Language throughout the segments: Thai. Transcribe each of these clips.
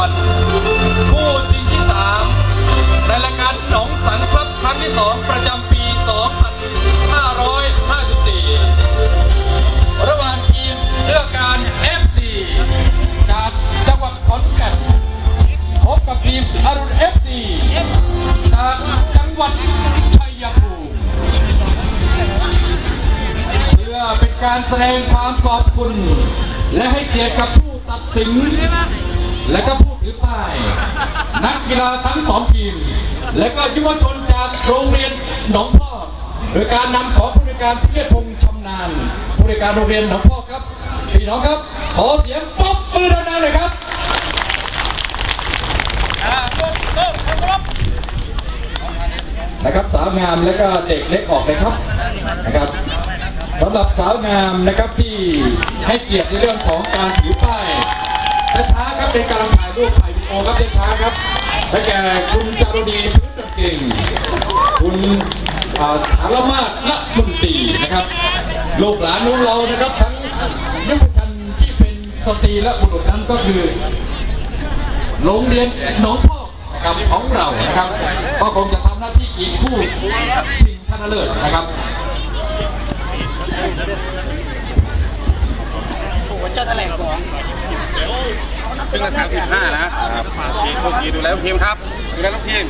ก่อน คู่ชิงที่สามในรายการหนองสังครับครั้งที่สองประจำปี 2554 ระหว่างทีมเลือกการ FC จากจังหวัดขอนแก่นพบกับทีมอารุณ FC จากจังหวัดชัยภูมิเพื่อเป็นการแสดงความขอบคุณ และให้เกียรติกับผู้ตัดสิน และก็ผู้ถือป้าย นักกีฬาทั้งสองทีม และก็ยุวชนจากโรงเรียนหนองพ่อโดยการนำของผู้ในวยการเพียรพงษ์ชำนาญผู้ในวยการโรงเรียนหนองพ่อครับพี่น้องครับขอเสียงปรบมือดังๆเลยครับนะครับสาวงามและก็เด็กเล็กออกเลยครับนะครับสำหรับสาวงามนะครับที่ให้เกียรติในเรื่องของการถือป้ายช้าๆครับ เป็นการถ่ายรูปถ่ายวิดีโอครับช้าๆครับและแก่คุณจารุณีพื้นตะเก่ง คุณอาสารมาศละมุนตรีนะครับ ลูกหลานของเรานะครับทั้งยุวชนที่เป็นสตรีและบุรุษนั้นก็คือโรงเรียนหนองพอกนะครับของเรานะครับ ก็คงจะทำหน้าที่อีกคู่ชิงชนะเลิศนะครับ จ้าแถลงก่อนซึ่งกระถางสิบห้านะครับทีมลูกทีมดูแลลูกทีมครับดูแลลูกทีม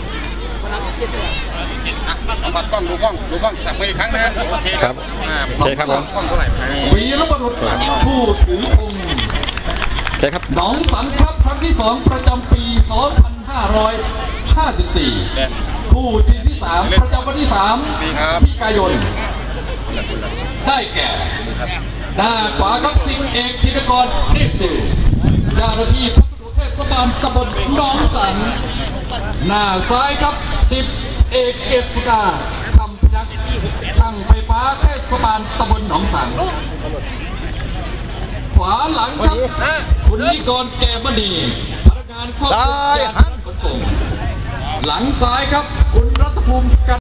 อะเอาปัดกล้องดูกล้องดูกล้องสับมืออีกครั้งนะโอเคครับอ่าโอเคครับผมกล้องเท่าไหร่วีรบุรุษผู้ถือองค์โอเคครับหนองสันครับครั้งที่สองประจำปี 2554ผู้ทีมที่สามประจำวันที่3มิกายน ได้แก่หน้าขวาครับสิงเอกธินกรเรียบสิวเจ้าหน้าที่พัสดุเทศบาลตำบลหนองสัน หน้าซ้ายครับสิบเอกเกษกาคำพยักษ์ช่างไฟฟ้าเทศบาลตำบลหนองสันขวาหลังครับคุณนิกรแกมณีพนักงานควบคุมการขนส่งหลังซ้ายครับคุณรัตภูมิกัน